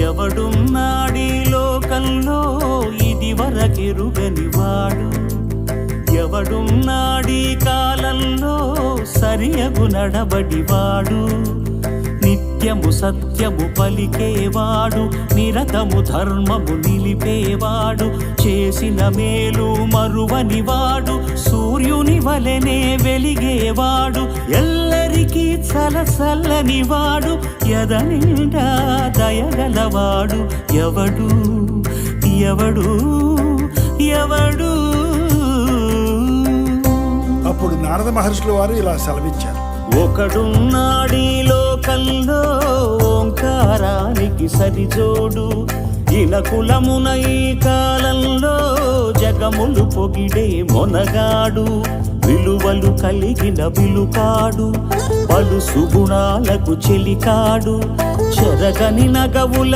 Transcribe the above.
ఎవడున్నాడీ లోకంలో? ఇది వరకెరుగని వాడు ఎవడున్నాడీ కాలంలో? సరియగు నడబడివాడు. నిత్యము సత్యము పలికేవాడు. నిరతము ధర్మము నిలిపేవాడు. చేసిన మేలు మరువనివాడు. సూర్యుని వలెనే వెలిగేవాడు. ఎల్లరికీ చలసల్లనివాడు ఎదనిండా దయగలవాడు ఎవడు? ఎవడు? ఎవడు? అప్పుడు నారద మహర్షుల వారు ఇలా సెలవిచ్చారు. ఒకడున్నాడీ లోకంలో ఓంకారానికి సరిజోడు ఇనకులమున ఈ కాలంలో త్యాగములు పొగిడే మొనగాడు విలువలు కలిగిన విలుకాడు పలు సుగుణాలకు చెలికాడు చెరగని నగవుల